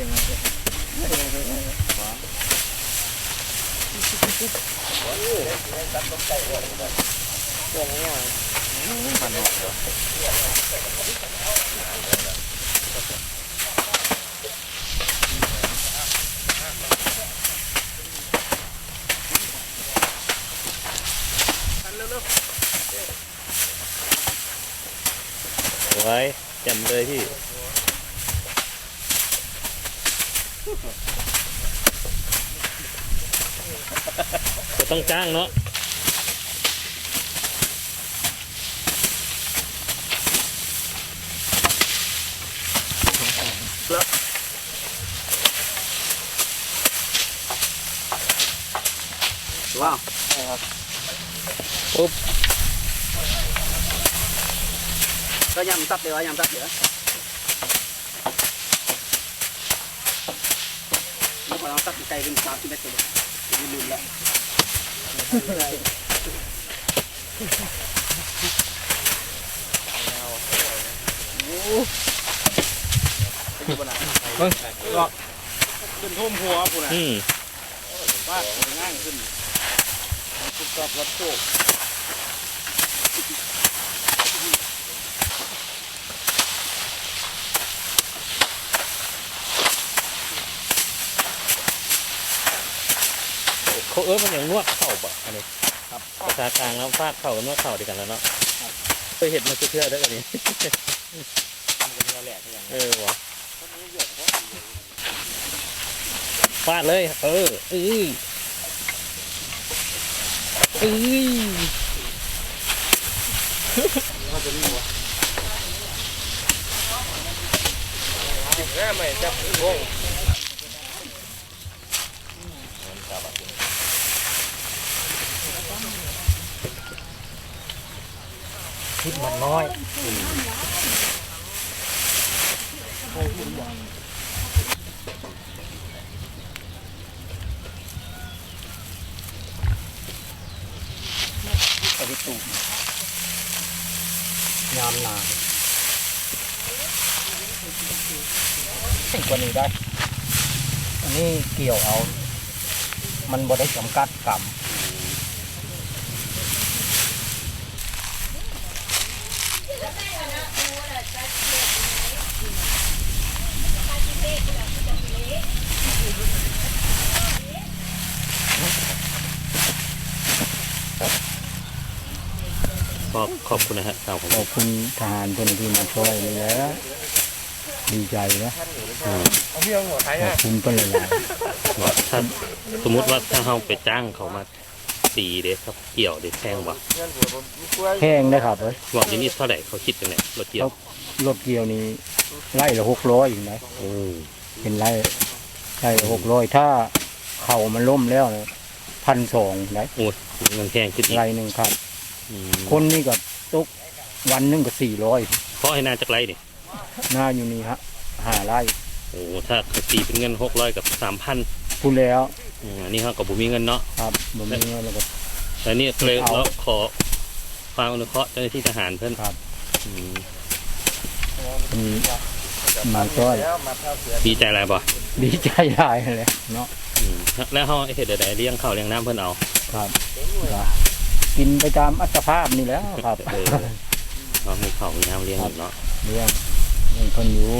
ไว้จำเลยพี่ ก็ต้องจ้างเนาะว้าวปุ๊บก็ยำซับเดี๋ยวยำซับเดี๋ยวนี่พอ เราซับไก่เป็นสามสิบเมตรเลยลืมแล้วขึ้นทุ่มหัวปุ่นอะอืมว่าง่ายขึ้นปุ๊บกับรถโช เขาเอิ้นมันอย่างนวดเข่าปะอันนี้ครับภาษากลางแล้วฟาดเข่ากับนวดเข่าดีกันแล้วเนาะเคยเห็นมาเชื่อได้กันนี้ทำกันเนื้อแหลกอย่างเออวะฟาดเลย เออเอ้ยเอ้ยแม่ไม่จับงง คิดมันน้อยเอาไปตูยามนาสิ่งกว่านี้ได้ อันนี้เกี่ยวเอา มันบ่ได้จำกัดกรรม ขอบขอบคุณนะฮะสาวผมขอบคุณทหารเพื่อนที่มาช่วยนี่แหละดีใจนะอืมเอาเพียงหัวไทยขอบฮะคุณเพื่อนหลายว่าถ้าสมมุติว่าถ้าเราไปจ้างเขามาตีเด็ครับเกี่ยวเด็แพงว่ะเพื่อนหัวผมกล้วยๆแพงนะครับเอ้ยบอกอย่างนี้เท่าไหร่เขาคิดกันเนี่ยรถเกี่ยวรถเกี่ยวนี่ไล่ละหกร้อยอยู่นะโอ้เป็นไล่ไล่ละหกร้อยถ้าเข่ามันล่มแล้ว พันสองนะโอ้ยเงินแพงขึ้นอีกไล่หนึ่งครับ อืมคนนี่ก็ตกวันหนึงก็สี่ร้อยเพราะให้นาจากไรนี่หน้าอยู่นี่ฮะหาไร่โอ้ถ้าเขาตีเป็นเงินหกร้อยกับสามพันพูดแล้วอันนี้เขากับบุมีเงินเนาะครับบ่มีเงินแล้วก็แต่นี่เลยเอาเราขอความอนุเคราะห์เจ้าหน้าที่ทหารเพื่อนครับอืมมีมาช่วยแล้ว มาเท่าเสือดีใจอะไรบ่ดีใจหลายเลยเนาะอืมแล้วเขาเห็ดใดๆเลี้ยงข้าวเลี้ยงน้ำเพื่อนเอาครับก็กินไปตามอัตภาพนี่แหล้วครับเออเขาให้ข้าวมีน้ำเลี้ยงอยู่เนาะเลี้ยงเลี้ยงคนอยู่